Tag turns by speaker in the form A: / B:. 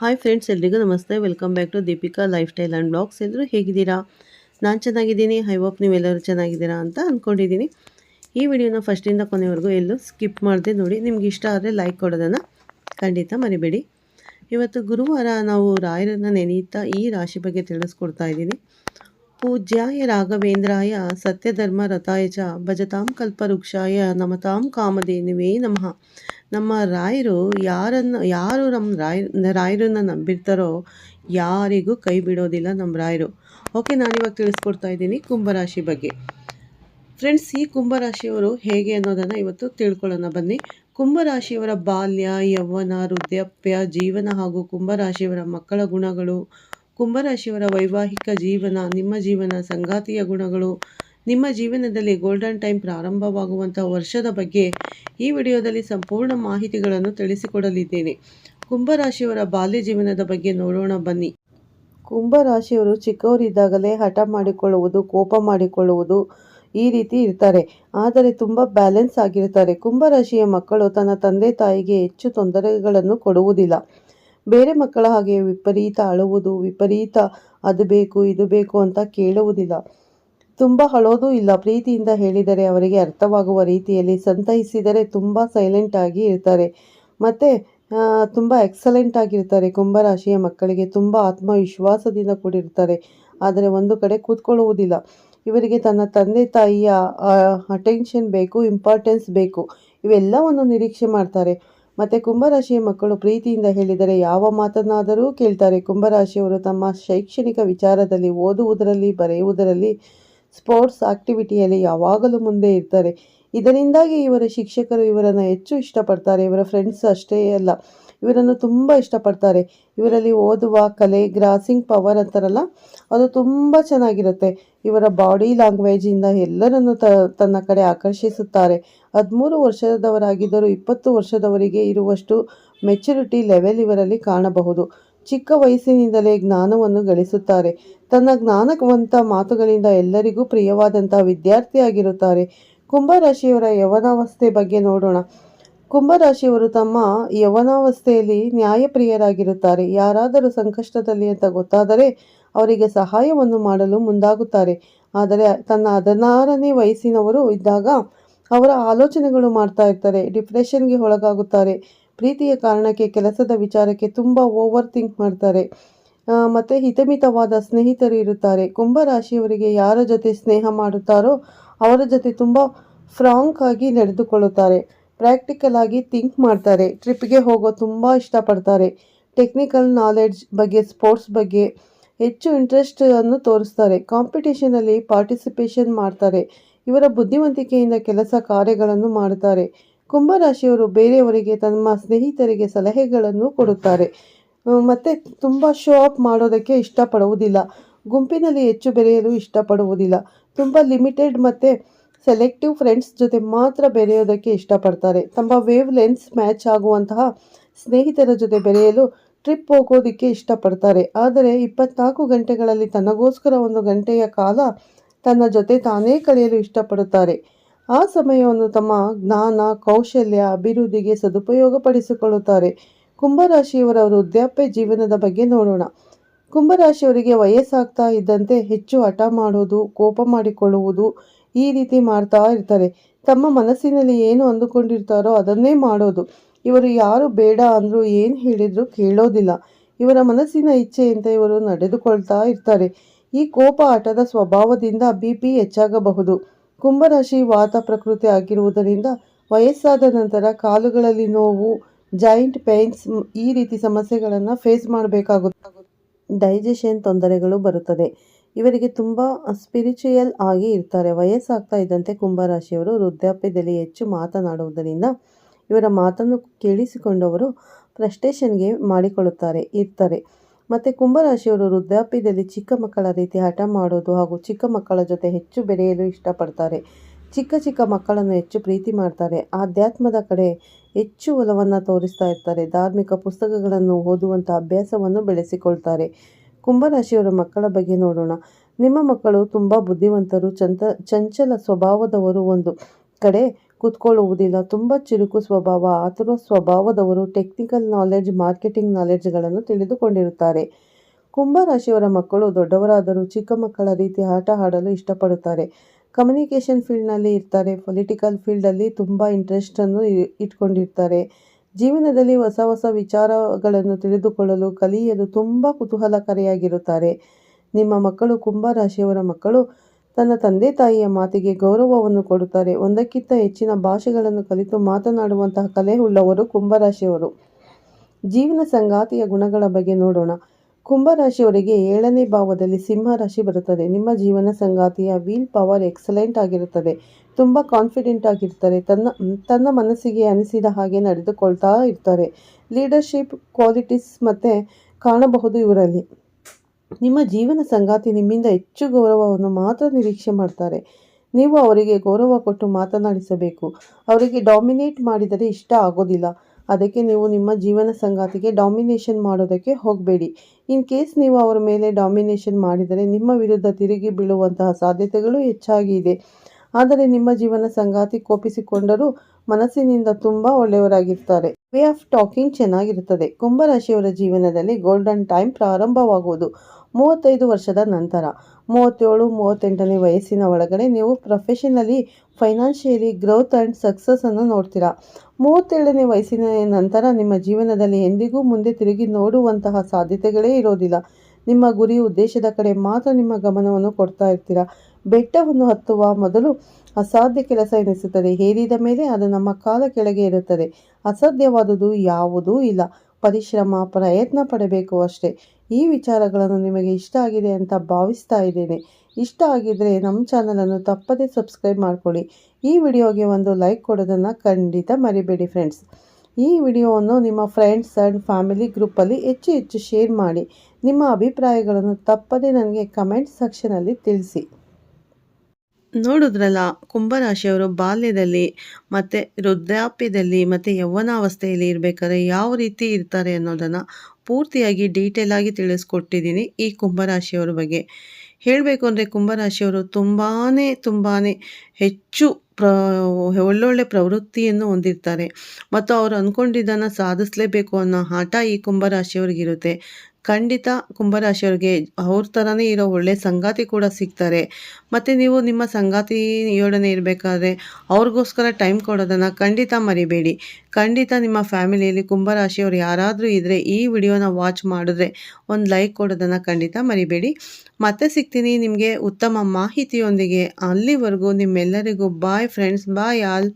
A: Hi friends ಎಲ್ರಿಗೂ ನಮಸ್ತೆ. Welcome back to Deepika lifestyle and blogs ಎಲ್ಲರೂ ಹೇಗಿದ್ದೀರಾ? ನಾನು ಚೆನ್ನಾಗಿದ್ದೀನಿ. ಐ ಹೋಪ್ ನೀವೆಲ್ಲರೂ ಚೆನ್ನಾಗಿದ್ದೀರಾ ಅಂತ ಅಂದ್ಕೊಂಡಿದ್ದೀನಿ ಈ ವಿಡಿಯೋನ ಫಸ್ಟಿಂದ ಕೊನೆವರೆಗೂ ಎಲ್ಲೂ ಸ್ಕಿಪ್ ಮಾಡದೆ ನೋಡಿ. ನಿಮ್ಗೆ ಇಷ್ಟ ಆದರೆ ಲೈಕ್ ಕೊಡೋದನ್ನು ಖಂಡಿತ ಮರಿಬೇಡಿ. ಇವತ್ತು ಗುರುವಾರ ನಾವು ರಾಯರನ್ನು ನೆನೆಯುತ್ತಾ ಈ ರಾಶಿ ಬಗ್ಗೆ ತಿಳಿಸ್ಕೊಡ್ತಾ ಇದ್ದೀನಿ. ಪೂಜ್ಯಾಯ ರಾಘವೇಂದ್ರಾಯ ಸತ್ಯಧರ್ಮ ರಥಾಯ ಚ ಭಜತಾಂ ಕಲ್ಪವೃಕ್ಷಾಯ ನಮತಾಂ ಕಾಮಧೇನುವೇ ನಮಃ. ನಮ್ಮ ರಾಯರು ಯಾರನ್ನು, ಯಾರು ನಮ್ಮ ರಾಯ ರಾಯರನ್ನ ನಂಬಿರ್ತಾರೋ ಯಾರಿಗೂ ಕೈ ಬಿಡೋದಿಲ್ಲ ನಮ್ಮ ರಾಯರು. ಓಕೆ, ನಾನಿವಾಗ ತಿಳಿಸ್ಕೊಡ್ತಾ ಇದ್ದೀನಿ ಕುಂಭರಾಶಿ ಬಗ್ಗೆ. ಫ್ರೆಂಡ್ಸ್, ಈ ಕುಂಭರಾಶಿಯವರು ಹೇಗೆ ಅನ್ನೋದನ್ನು ಇವತ್ತು ತಿಳ್ಕೊಳ್ಳೋಣ ಬನ್ನಿ. ಕುಂಭರಾಶಿಯವರ ಬಾಲ್ಯ, ಯೌವನ, ವೃದ್ಧಾಪ್ಯ, ಜೀವನ ಹಾಗೂ ಕುಂಭರಾಶಿಯವರ ಮಕ್ಕಳ ಗುಣಗಳು, ಕುಂಭರಾಶಿಯವರ ವೈವಾಹಿಕ ಜೀವನ, ನಿಮ್ಮ ಜೀವನ, ಸಂಗಾತಿಯ ಗುಣಗಳು ನಿಮ್ಮ ಜೀವನದಲ್ಲಿ ಗೋಲ್ಡನ್ ಟೈಮ್ ಪ್ರಾರಂಭವಾಗುವಂಥ ವರ್ಷದ ಬಗ್ಗೆ ಈ ವಿಡಿಯೋದಲ್ಲಿ ಸಂಪೂರ್ಣ ಮಾಹಿತಿಗಳನ್ನು ತಿಳಿಸಿಕೊಡಲಿದ್ದೇನೆ. ಕುಂಭರಾಶಿಯವರ ಬಾಲ್ಯ ಜೀವನದ ಬಗ್ಗೆ ನೋಡೋಣ, ಬನ್ನಿ. ಕುಂಭರಾಶಿಯವರು ಚಿಕ್ಕವರಿದ್ದಾಗಲೇ ಹಠ ಮಾಡಿಕೊಳ್ಳುವುದು, ಕೋಪ ಮಾಡಿಕೊಳ್ಳುವುದು ಈ ರೀತಿ ಇರ್ತಾರೆ. ಆದರೆ ತುಂಬ ಬ್ಯಾಲೆನ್ಸ್ ಆಗಿರ್ತಾರೆ. ಕುಂಭರಾಶಿಯ ಮಕ್ಕಳು ತನ್ನ ತಂದೆ ತಾಯಿಗೆ ಹೆಚ್ಚು ತೊಂದರೆಗಳನ್ನು ಕೊಡುವುದಿಲ್ಲ. ಬೇರೆ ಮಕ್ಕಳ ಹಾಗೆ ವಿಪರೀತ ಅಳುವುದು, ವಿಪರೀತ ಅದು ಬೇಕು, ಇದು ಬೇಕು ಅಂತ ಕೇಳುವುದಿಲ್ಲ. ತುಂಬ ಅಳೋದು ಇಲ್ಲ. ಪ್ರೀತಿಯಿಂದ ಹೇಳಿದರೆ ಅವರಿಗೆ ಅರ್ಥವಾಗುವ ರೀತಿಯಲ್ಲಿ ಸಂತೈಸಿದರೆ ತುಂಬ ಸೈಲೆಂಟ್ ಆಗಿ ಇರ್ತಾರೆ. ಮತ್ತು ತುಂಬ ಎಕ್ಸಲೆಂಟ್ ಆಗಿರ್ತಾರೆ. ಕುಂಭರಾಶಿಯ ಮಕ್ಕಳಿಗೆ ತುಂಬ ಆತ್ಮವಿಶ್ವಾಸದಿಂದ ಕೂಡಿರ್ತಾರೆ. ಆದರೆ ಒಂದು ಕಡೆ ಕೂತ್ಕೊಳ್ಳುವುದಿಲ್ಲ. ಇವರಿಗೆ ತನ್ನ ತಂದೆ ತಾಯಿಯ ಅಟೆನ್ಷನ್ ಬೇಕು ಇಂಪಾರ್ಟೆನ್ಸ್ ಬೇಕು. ಇವೆಲ್ಲವನ್ನು ನಿರೀಕ್ಷೆ ಮಾಡ್ತಾರೆ. ಮತ್ತು ಕುಂಭರಾಶಿಯ ಮಕ್ಕಳು ಪ್ರೀತಿಯಿಂದ ಹೇಳಿದರೆ ಯಾವ ಮಾತನ್ನಾದರೂ ಕೇಳ್ತಾರೆ. ಕುಂಭರಾಶಿಯವರು ತಮ್ಮ ಶೈಕ್ಷಣಿಕ ವಿಚಾರದಲ್ಲಿ, ಓದುವುದರಲ್ಲಿ, ಬರೆಯುವುದರಲ್ಲಿ ಸ್ಪೋರ್ಟ್ಸ್ ಆಕ್ಟಿವಿಟಿಯಲ್ಲಿ ಯಾವಾಗಲೂ ಮುಂದೆ ಇರ್ತಾರೆ. ಇದರಿಂದಾಗಿ ಇವರ ಶಿಕ್ಷಕರು ಇವರನ್ನು ಹೆಚ್ಚು ಇಷ್ಟಪಡ್ತಾರೆ. ಇವರ ಫ್ರೆಂಡ್ಸ್ ಅಷ್ಟೇ ಅಲ್ಲ, ಇವರನ್ನು ತುಂಬ ಇಷ್ಟಪಡ್ತಾರೆ. ಇವರಲ್ಲಿ ಓದುವ, ಕಲೆ, ಗ್ರಾಸಿಂಗ್ ಪವರ್ ಅಂತಾರಲ್ಲ, ಅದು ತುಂಬ ಚೆನ್ನಾಗಿರುತ್ತೆ. ಇವರ ಬಾಡಿ ಲ್ಯಾಂಗ್ವೇಜಿಂದ ಎಲ್ಲರನ್ನು ತ, ತನ್ನ ಕಡೆ ಆಕರ್ಷಿಸುತ್ತಾರೆ. ಹದಿಮೂರು ವರ್ಷದವರಾಗಿದ್ದರೂ ಇಪ್ಪತ್ತು ವರ್ಷದವರಿಗೆ ಇರುವಷ್ಟು ಮೆಚುರಿಟಿ ಲೆವೆಲ್ ಇವರಲ್ಲಿ ಕಾಣಬಹುದು. ಚಿಕ್ಕ ವಯಸ್ಸಿನಿಂದಲೇ ಜ್ಞಾನವನ್ನು ಗಳಿಸುತ್ತಾರೆ. ತನ್ನ ಜ್ಞಾನವಂತ ಮಾತುಗಳಿಂದ ಎಲ್ಲರಿಗೂ ಪ್ರಿಯವಾದಂತಹ ವಿದ್ಯಾರ್ಥಿಯಾಗಿರುತ್ತಾರೆ. ಕುಂಭರಾಶಿಯವರ ಯವನಾವಸ್ಥೆ ಬಗ್ಗೆ ನೋಡೋಣ. ಕುಂಭರಾಶಿಯವರು ತಮ್ಮ ಯವನಾವಸ್ಥೆಯಲ್ಲಿ ನ್ಯಾಯಪ್ರಿಯರಾಗಿರುತ್ತಾರೆ. ಯಾರಾದರೂ ಸಂಕಷ್ಟದಲ್ಲಿ ಅಂತ ಗೊತ್ತಾದರೆ ಅವರಿಗೆ ಸಹಾಯವನ್ನು ಮಾಡಲು ಮುಂದಾಗುತ್ತಾರೆ. ಆದರೆ ತನ್ನ ಹದಿನಾರನೇ ವಯಸ್ಸಿನವರು ಇದ್ದಾಗ ಅವರ ಆಲೋಚನೆಗಳು ಮಾಡ್ತಾ ಇರ್ತಾರೆ. ಡಿಪ್ರೆಷನ್ಗೆ ಒಳಗಾಗುತ್ತಾರೆ. ಪ್ರೀತಿಯ ಕಾರಣಕ್ಕೆ, ಕೆಲಸದ ವಿಚಾರಕ್ಕೆ ತುಂಬ ಓವರ್ ಥಿಂಕ್ ಮಾಡ್ತಾರೆ ಮತ್ತು ಹಿತಮಿತವಾದ ಸ್ನೇಹಿತರು ಇರುತ್ತಾರೆ. ಕುಂಭರಾಶಿಯವರಿಗೆ ಯಾರ ಜೊತೆ ಸ್ನೇಹ ಮಾಡುತ್ತಾರೋ ಅವರ ಜೊತೆ ತುಂಬ ಫ್ರಾಂಕ್ ಆಗಿ ನಡೆದುಕೊಳ್ಳುತ್ತಾರೆ. ಪ್ರಾಕ್ಟಿಕಲ್ ಆಗಿ ಥಿಂಕ್ ಮಾಡ್ತಾರೆ. ಟ್ರಿಪ್ಗೆ ಹೋಗೋ ತುಂಬ ಇಷ್ಟಪಡ್ತಾರೆ. ಟೆಕ್ನಿಕಲ್ ನಾಲೆಡ್ಜ್ ಬಗ್ಗೆ, ಸ್ಪೋರ್ಟ್ಸ್ ಬಗ್ಗೆ ಹೆಚ್ಚು ಇಂಟ್ರೆಸ್ಟನ್ನು ತೋರಿಸ್ತಾರೆ. ಕಾಂಪಿಟೇಷನಲ್ಲಿ ಪಾರ್ಟಿಸಿಪೇಷನ್ ಮಾಡ್ತಾರೆ. ಇವರ ಬುದ್ಧಿವಂತಿಕೆಯಿಂದ ಕೆಲಸ ಕಾರ್ಯಗಳನ್ನು ಮಾಡುತ್ತಾರೆ. ಕುಂಭರಾಶಿಯವರು ಬೇರೆಯವರಿಗೆ ತಮ್ಮ ಸ್ನೇಹಿತರಿಗೆ ಸಲಹೆಗಳನ್ನು ಕೊಡುತ್ತಾರೆ. ಮತ್ತು ತುಂಬ ಶೋ ಅಪ್ ಮಾಡೋದಕ್ಕೆ ಇಷ್ಟಪಡುವುದಿಲ್ಲ. ಗುಂಪಿನಲ್ಲಿ ಹೆಚ್ಚು ಬೆರೆಯಲು ಇಷ್ಟಪಡುವುದಿಲ್ಲ. ತುಂಬ ಲಿಮಿಟೆಡ್ ಮತ್ತು ಸೆಲೆಕ್ಟಿವ್ ಫ್ರೆಂಡ್ಸ್ ಜೊತೆ ಮಾತ್ರ ಬೆರೆಯೋದಕ್ಕೆ ಇಷ್ಟಪಡ್ತಾರೆ. ತಮ್ಮ ವೇವ್ ಲೆನ್ಸ್ ಮ್ಯಾಚ್ ಆಗುವಂತಹ ಸ್ನೇಹಿತರ ಜೊತೆ ಬೆರೆಯಲು ಟ್ರಿಪ್ ಹೋಗೋದಕ್ಕೆ ಇಷ್ಟಪಡ್ತಾರೆ. ಆದರೆ ಇಪ್ಪತ್ನಾಲ್ಕು ಗಂಟೆಗಳಲ್ಲಿ ತನಗೋಸ್ಕರ ಒಂದು ಗಂಟೆಯ ಕಾಲ ತನ್ನ ಜೊತೆ ತಾನೇ ಕಳೆಯಲು ಇಷ್ಟಪಡುತ್ತಾರೆ. ಆ ಸಮಯವನ್ನು ತಮ್ಮ ಜ್ಞಾನ, ಕೌಶಲ್ಯ, ಅಭಿವೃದ್ಧಿಗೆ ಸದುಪಯೋಗಪಡಿಸಿಕೊಳ್ಳುತ್ತಾರೆ. ಕುಂಭರಾಶಿಯವರ ವೃದ್ಧಾಪ್ಯ ಜೀವನದ ಬಗ್ಗೆ ನೋಡೋಣ. ಕುಂಭರಾಶಿಯವರಿಗೆ ವಯಸ್ಸಾಗ್ತಾ ಇದ್ದಂತೆ ಹೆಚ್ಚು ಹಠ ಮಾಡೋದು ಕೋಪ ಮಾಡಿಕೊಳ್ಳುವುದು ಈ ರೀತಿ ಮಾಡ್ತಾ ಇರ್ತಾರೆ. ತಮ್ಮ ಮನಸ್ಸಿನಲ್ಲಿ ಏನು ಅಂದುಕೊಂಡಿರ್ತಾರೋ ಅದನ್ನೇ ಮಾಡೋದು. ಇವರು ಯಾರು ಬೇಡ ಅಂದರೂ ಏನು ಹೇಳಿದರೂ ಕೇಳೋದಿಲ್ಲ. ಇವರ ಮನಸ್ಸಿನ ಇಚ್ಛೆಯಂತೆ ಇವರು ನಡೆದುಕೊಳ್ತಾ ಇರ್ತಾರೆ. ಈ ಕೋಪ ಆಟದ ಸ್ವಭಾವದಿಂದ ಬಿ ಪಿ ಹೆಚ್ಚಾಗಬಹುದು. ಕುಂಭರಾಶಿ ವಾತ ಪ್ರಕೃತಿ ಆಗಿರುವುದರಿಂದ ವಯಸ್ಸಾದ ನಂತರ ಕಾಲುಗಳಲ್ಲಿ ನೋವು, ಜಾಯಿಂಟ್ ಪೇನ್ಸ್ ಈ ರೀತಿ ಸಮಸ್ಯೆಗಳನ್ನು ಫೇಸ್ ಮಾಡಬೇಕಾಗುತ್ತೆ, ಡೈಜೆಷನ್ ತೊಂದರೆಗಳು ಬರುತ್ತದೆ. ಇವರಿಗೆ ತುಂಬ ಸ್ಪಿರಿಚುಯಲ್ ಆಗಿ ಇರ್ತಾರೆ. ವಯಸ್ಸಾಗ್ತಾ ಇದ್ದಂತೆ ಕುಂಭರಾಶಿಯವರು ವೃದ್ಧಾಪ್ಯದಲ್ಲಿ ಹೆಚ್ಚು ಮಾತನಾಡುವುದರಿಂದ ಇವರ ಮಾತನ್ನು ಕೇಳಿಸಿಕೊಂಡವರು ಫ್ರಸ್ಟ್ರೇಷನ್ಗೆ ಮಾಡಿಕೊಳ್ಳುತ್ತಾರೆ, ಇರ್ತಾರೆ. ಮತ್ತು ಕುಂಭರಾಶಿಯವರು ವೃದ್ಧಾಪ್ಯದಲ್ಲಿ ಚಿಕ್ಕ ಮಕ್ಕಳ ರೀತಿ ಹಠ ಮಾಡೋದು ಹಾಗೂ ಚಿಕ್ಕ ಮಕ್ಕಳ ಜೊತೆ ಹೆಚ್ಚು ಬೆರೆಯಲು ಇಷ್ಟಪಡ್ತಾರೆ. ಚಿಕ್ಕ ಚಿಕ್ಕ ಮಕ್ಕಳನ್ನು ಹೆಚ್ಚು ಪ್ರೀತಿ ಮಾಡ್ತಾರೆ. ಆಧ್ಯಾತ್ಮದ ಕಡೆ ಹೆಚ್ಚು ಒಲವನ್ನು ತೋರಿಸ್ತಾ ಇರ್ತಾರೆ. ಧಾರ್ಮಿಕ ಪುಸ್ತಕಗಳನ್ನು ಓದುವಂಥ ಅಭ್ಯಾಸವನ್ನು ಬೆಳೆಸಿಕೊಳ್ತಾರೆ. ಕುಂಭರಾಶಿಯವರ ಮಕ್ಕಳ ಬಗ್ಗೆ ನೋಡೋಣ. ನಿಮ್ಮ ಮಕ್ಕಳು ತುಂಬ ಬುದ್ಧಿವಂತರು, ಚಂತ, ಚಂಚಲ ಸ್ವಭಾವದವರು ಒಂದು ಕಡೆ. ಕುತ್ಕೊಳ್ಳುವುದಿಲ್ಲ. ತುಂಬ ಚುರುಕು ಸ್ವಭಾವ. ಆತುರ ಸ್ವಭಾವದವರು. ಟೆಕ್ನಿಕಲ್ ನಾಲೆಡ್ಜ್ ಮಾರ್ಕೆಟಿಂಗ್ ನಾಲೆಡ್ಜ್ಗಳನ್ನು ತಿಳಿದುಕೊಂಡಿರುತ್ತಾರೆ. ಕುಂಭರಾಶಿಯವರ ಮಕ್ಕಳು ದೊಡ್ಡವರಾದರೂ ಚಿಕ್ಕ ಮಕ್ಕಳ ರೀತಿ ಆಟ ಆಡಲು ಇಷ್ಟಪಡುತ್ತಾರೆ. ಕಮ್ಯುನಿಕೇಷನ್ ಫೀಲ್ಡ್ನಲ್ಲಿ ಇರ್ತಾರೆ. ಪೊಲಿಟಿಕಲ್ ಫೀಲ್ಡಲ್ಲಿ ತುಂಬ ಇಂಟ್ರೆಸ್ಟನ್ನು ಇಟ್ಕೊಂಡಿರ್ತಾರೆ. ಜೀವನದಲ್ಲಿ ಹೊಸ ಹೊಸ ವಿಚಾರಗಳನ್ನು ತಿಳಿದುಕೊಳ್ಳಲು ಕಲಿಯಲು ತುಂಬ ಕುತೂಹಲಕಾರಿಯಾಗಿರುತ್ತಾರೆ. ನಿಮ್ಮ ಮಕ್ಕಳು ಕುಂಭ ರಾಶಿಯವರ ಮಕ್ಕಳು ತನ್ನ ತಂದೆ ತಾಯಿಯ ಮಾತಿಗೆ ಗೌರವವನ್ನು ಕೊಡುತ್ತಾರೆ. ಒಂದಕ್ಕಿಂತ ಹೆಚ್ಚಿನ ಭಾಷೆಗಳನ್ನು ಕಲಿತು ಮಾತನಾಡುವಂತಹ ಕಲೆ ಉಳ್ಳವರು ಕುಂಭರಾಶಿಯವರು. ಜೀವನ ಸಂಗಾತಿಯ ಗುಣಗಳ ಬಗ್ಗೆ ನೋಡೋಣ. ಕುಂಭರಾಶಿಯವರಿಗೆ ಏಳನೇ ಭಾವದಲ್ಲಿ ಸಿಂಹ ರಾಶಿ ಬರುತ್ತದೆ. ನಿಮ್ಮ ಜೀವನ ಸಂಗಾತಿಯ ವೀಲ್ ಪವರ್ ಎಕ್ಸಲೆಂಟ್ ಆಗಿರುತ್ತದೆ. ತುಂಬ ಕಾನ್ಫಿಡೆಂಟ್ ಆಗಿರ್ತಾರೆ ತನ್ನ ತನ್ನ ಮನಸ್ಸಿಗೆ ಅನಿಸಿದ ಹಾಗೆ ನಡೆದುಕೊಳ್ತಾ ಇರ್ತಾರೆ. ಲೀಡರ್ಶಿಪ್ ಕ್ವಾಲಿಟೀಸ್ ಮತ್ತು ಕಾಣಬಹುದು ಇವರಲ್ಲಿ. ನಿಮ್ಮ ಜೀವನ ಸಂಗಾತಿ ನಿಮ್ಮಿಂದ ಹೆಚ್ಚು ಗೌರವವನ್ನು ಮಾತ್ರ ನಿರೀಕ್ಷೆ ಮಾಡ್ತಾರೆ. ನೀವು ಅವರಿಗೆ ಗೌರವ ಕೊಟ್ಟು ಮಾತನಾಡಿಸಬೇಕು. ಅವರಿಗೆ ಡಾಮಿನೇಟ್ ಮಾಡಿದರೆ ಇಷ್ಟ ಆಗೋದಿಲ್ಲ. ಅದಕ್ಕೆ ನೀವು ನಿಮ್ಮ ಜೀವನ ಸಂಗಾತಿಗೆ ಡಾಮಿನೇಷನ್ ಮಾಡೋದಕ್ಕೆ ಹೋಗಬೇಡಿ. ಇನ್ ಕೇಸ್ ನೀವು ಅವರ ಮೇಲೆ ಡಾಮಿನೇಷನ್ ಮಾಡಿದರೆ ನಿಮ್ಮ ವಿರುದ್ಧ ತಿರುಗಿ ಬೀಳುವಂತಹ ಸಾಧ್ಯತೆಗಳು ಹೆಚ್ಚಾಗಿ ಇದೆ. ಆದರೆ ನಿಮ್ಮ ಜೀವನ ಸಂಗಾತಿ ಕೋಪಿಸಿಕೊಂಡರೂ ಮನಸ್ಸಿನಿಂದ ತುಂಬ ಒಳ್ಳೆಯವರಾಗಿರ್ತಾರೆ. ವೇ ಆಫ್ ಟಾಕಿಂಗ್ ಚೆನ್ನಾಗಿರುತ್ತದೆ. ಕುಂಭರಾಶಿಯವರ ಜೀವನದಲ್ಲಿ ಗೋಲ್ಡನ್ ಟೈಮ್ ಪ್ರಾರಂಭವಾಗುವುದು. ಮೂವತ್ತೈದು ವರ್ಷದ ನಂತರ, ಮೂವತ್ತೇಳು, ಮೂವತ್ತೆಂಟನೇ ವಯಸ್ಸಿನ ಒಳಗಡೆ ನೀವು ಪ್ರೊಫೆಷನಲಿ ಫೈನಾನ್ಷಿಯಲಿ ಗ್ರೋತ್ ಆ್ಯಂಡ್ ಸಕ್ಸಸ್ಸನ್ನು ನೋಡ್ತೀರಾ. ಮೂವತ್ತೇಳನೇ ವಯಸ್ಸಿನ ನಂತರ ನಿಮ್ಮ ಜೀವನದಲ್ಲಿ ಎಂದಿಗೂ ಮುಂದೆ ತಿರುಗಿ ನೋಡುವಂತಹ ಸಾಧ್ಯತೆಗಳೇ ಇರೋದಿಲ್ಲ. ನಿಮ್ಮ ಗುರಿ ಉದ್ದೇಶದ ಕಡೆ ಮಾತ್ರ ನಿಮ್ಮ ಗಮನವನ್ನು ಕೊಡ್ತಾ ಇರ್ತೀರಾ? ಬೆಟ್ಟವನ್ನು ಹತ್ತುವ ಮೊದಲು ಅಸಾಧ್ಯ ಕೆಲಸ ಎನಿಸುತ್ತದೆ. ಹೇರಿದ ಮೇಲೆ ಅದು ನಮ್ಮ ಕಾಲ ಕೆಳಗೆ ಇರುತ್ತದೆ. ಅಸಾಧ್ಯವಾದುದು ಯಾವುದೂ ಇಲ್ಲ. ಪರಿಶ್ರಮ, ಪ್ರಯತ್ನ ಪಡಬೇಕು ಅಷ್ಟೇ. ಈ ವಿಚಾರಗಳನ್ನು ನಿಮಗೆ ಇಷ್ಟ ಆಗಿದೆ ಅಂತ ಭಾವಿಸ್ತಾ ಇದ್ದೇನೆ. ಇಷ್ಟ ಆಗಿದ್ದರೆ ನಮ್ಮ ಚಾನಲನ್ನು ತಪ್ಪದೇ ಸಬ್ಸ್ಕ್ರೈಬ್ ಮಾಡ್ಕೊಳ್ಳಿ. ಈ ವಿಡಿಯೋಗೆ ಒಂದು ಲೈಕ್ ಕೊಡೋದನ್ನು ಖಂಡಿತ ಮರಿಬೇಡಿ ಫ್ರೆಂಡ್ಸ್. ಈ ವಿಡಿಯೋವನ್ನು ನಿಮ್ಮ ಫ್ರೆಂಡ್ಸ್ ಆ್ಯಂಡ್ ಫ್ಯಾಮಿಲಿ ಗ್ರೂಪಲ್ಲಿ ಹೆಚ್ಚು ಹೆಚ್ಚು ಶೇರ್ ಮಾಡಿ. ನಿಮ್ಮ ಅಭಿಪ್ರಾಯಗಳನ್ನು ತಪ್ಪದೇ ನನಗೆ ಕಮೆಂಟ್ ಸೆಕ್ಷನಲ್ಲಿ ತಿಳಿಸಿ. ನೋಡಿದ್ರಲ್ಲ, ಕುಂಭರಾಶಿಯವರು ಬಾಲ್ಯದಲ್ಲಿ ಮತ್ತು ವೃದ್ಧಾಪ್ಯದಲ್ಲಿ ಮತ್ತು ಯೌವನಾವಸ್ಥೆಯಲ್ಲಿ ಇರಬೇಕಾದ್ರೆ ಯಾವ ರೀತಿ ಇರ್ತಾರೆ ಅನ್ನೋದನ್ನು ಪೂರ್ತಿಯಾಗಿ ಡೀಟೇಲ್ ಆಗಿ ತಿಳಿಸ್ಕೊಟ್ಟಿದ್ದೀನಿ ಈ ಕುಂಭರಾಶಿಯವರ ಬಗ್ಗೆ. ಹೇಳಬೇಕು ಅಂದರೆ ಕುಂಭರಾಶಿಯವರು ತುಂಬಾ ತುಂಬಾ ಹೆಚ್ಚು ಪ್ರ ಒಳ್ಳೊಳ್ಳೆ ಪ್ರವೃತ್ತಿಯನ್ನು ಹೊಂದಿರ್ತಾರೆ. ಮತ್ತು ಅವರು ಅಂದ್ಕೊಂಡಿದ್ದನ್ನು ಸಾಧಿಸಲೇಬೇಕು ಅನ್ನೋ ಹಠ ಈ ಕುಂಭರಾಶಿಯವ್ರಿಗಿರುತ್ತೆ ಖಂಡಿತ ಕುಂಭರಾಶಿಯವ್ರಿಗೆ ಅವ್ರ ಥರನೇ ಇರೋ ಒಳ್ಳೆ ಸಂಗಾತಿ ಕೂಡ ಸಿಗ್ತಾರೆ. ಮತ್ತು ನೀವು ನಿಮ್ಮ ಸಂಗಾತಿ ಯೋಡನೆ ಇರಬೇಕಾದ್ರೆ ಅವ್ರಿಗೋಸ್ಕರ ಟೈಮ್ ಕೊಡೋದನ್ನು ಖಂಡಿತ ಮರಿಬೇಡಿ. ಖಂಡಿತ ನಿಮ್ಮ ಫ್ಯಾಮಿಲಿಯಲ್ಲಿ ಕುಂಭರಾಶಿಯವ್ರು ಯಾರಾದರೂ ಇದ್ದರೆ ಈ ವಿಡಿಯೋನ ವಾಚ್ ಮಾಡಿದ್ರೆ ಒಂದು ಲೈಕ್ ಕೊಡೋದನ್ನು ಖಂಡಿತ ಮರಿಬೇಡಿ. ಮತ್ತೆ ಸಿಗ್ತೀನಿ ನಿಮಗೆ ಉತ್ತಮ ಮಾಹಿತಿಯೊಂದಿಗೆ. ಅಲ್ಲಿವರೆಗೂ ನಿಮ್ಮೆಲ್ಲರಿಗೂ ಬಾಯ್ ಫ್ರೆಂಡ್ಸ್ ಬಾಯ್ ಆಲ್